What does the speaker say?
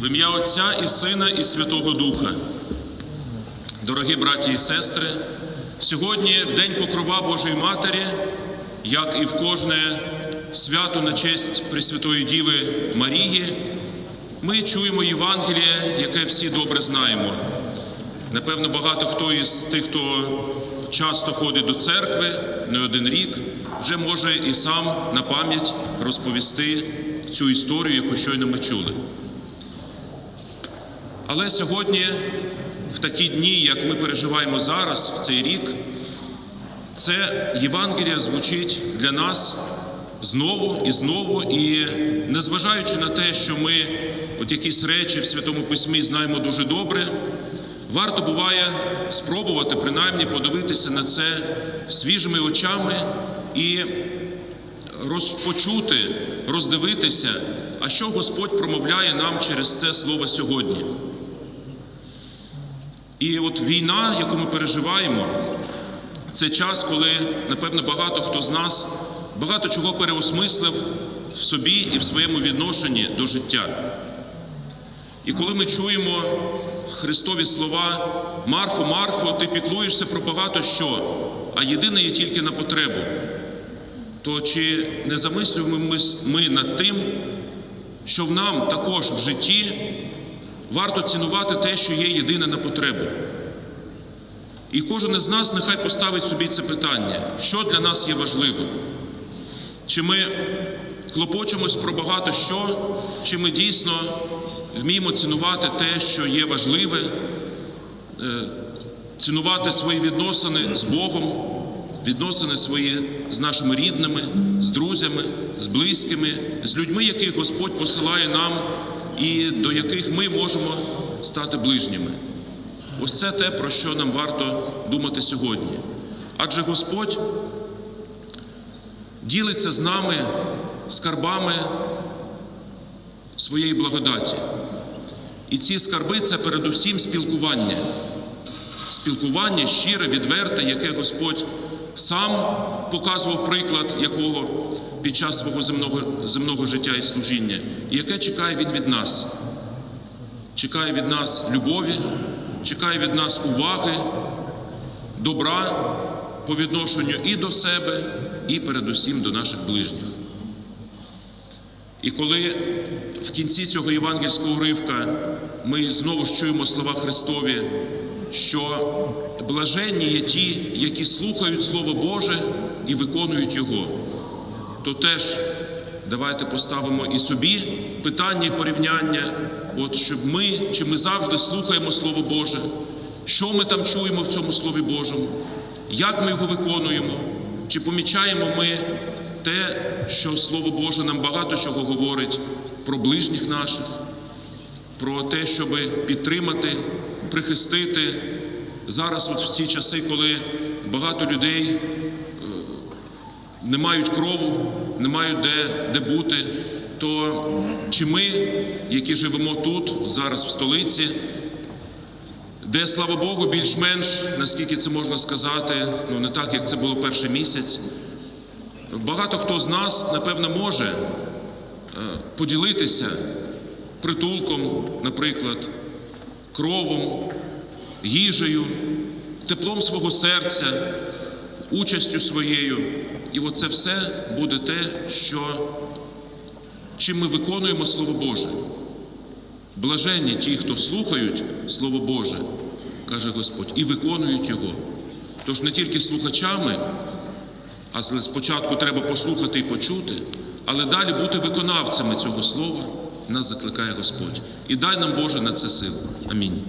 В ім'я Отця і Сина, і Святого Духа. Дорогі браті і сестри, сьогодні, в День Покрова Божої Матері, як і в кожне свято на честь Пресвятої Діви Марії, ми чуємо Євангеліє, яке всі добре знаємо. Напевно, багато хто із тих, хто часто ходить до церкви, не один рік, вже може і сам на пам'ять розповісти цю історію, яку щойно ми чули. Але сьогодні, в такі дні, як ми переживаємо зараз, в цей рік, це Євангелія звучить для нас знову і знову, і незважаючи на те, що ми от якісь речі в Святому Письмі знаємо дуже добре, варто буває спробувати принаймні подивитися на це свіжими очами і розпочути, роздивитися, а що Господь промовляє нам через це слово сьогодні. І от війна, яку ми переживаємо, це час, коли, напевно, багато хто з нас багато чого переосмислив в собі і в своєму відношенні до життя. І коли ми чуємо Христові слова Марфо, Марфо, ти піклуєшся про багато що, а єдине є тільки на потребу, то чи не замислюємо ми над тим, що в нам також в житті варто цінувати те, що є єдине на потребу? І кожен із нас нехай поставить собі це питання, що для нас є важливо. Чи ми клопочемось про багато що, чи ми дійсно вміємо цінувати те, що є важливе, е, цінувати свої відносини з Богом, відносини свої з нашими рідними, з друзями, з близькими, з людьми, яких Господь посилає нам і до яких ми можемо стати ближніми. Ось це те, про що нам варто думати сьогодні. Адже Господь ділиться з нами скарбами своєї благодаті. І ці скарби це передусім спілкування. Спілкування щире, відверте, яке Господь сам показував приклад, якого під час свого земного, земного життя і служіння, і яке чекає Він від нас. Чекає від нас любові, чекає від нас уваги, добра по відношенню і до себе, і передусім до наших ближніх. І коли в кінці цього євангельського уривка ми знову ж чуємо слова Христові, що блаженні є ті, які слухають Слово Боже і виконують Його, то теж давайте поставимо і собі питання і порівняння, от щоб ми, чи ми завжди слухаємо Слово Боже, що ми там чуємо в цьому Слові Божому, як ми його виконуємо, чи помічаємо ми те, що Слово Боже нам багато чого говорить про ближніх наших, про те, щоб підтримати, прихистити. Зараз, от в ці часи, коли багато людей не мають крову, не мають де, де бути, то чи ми, які живемо тут, зараз в столиці, де, слава Богу, більш-менш, наскільки це можна сказати, ну не так, як це було перший місяць, Багато хто з нас, напевно, може е, поділитися притулком, наприклад, кровом, їжею, теплом свого серця, участю своєю. І оце все буде те, що чим ми виконуємо Слово Боже. Блаженні ті, хто слухають Слово Боже, каже Господь, і виконують Його. Тож не тільки слухачами. А спочатку треба послухати і почути, але далі бути виконавцями цього слова нас закликає Господь. І дай нам Боже на це силу. Амінь.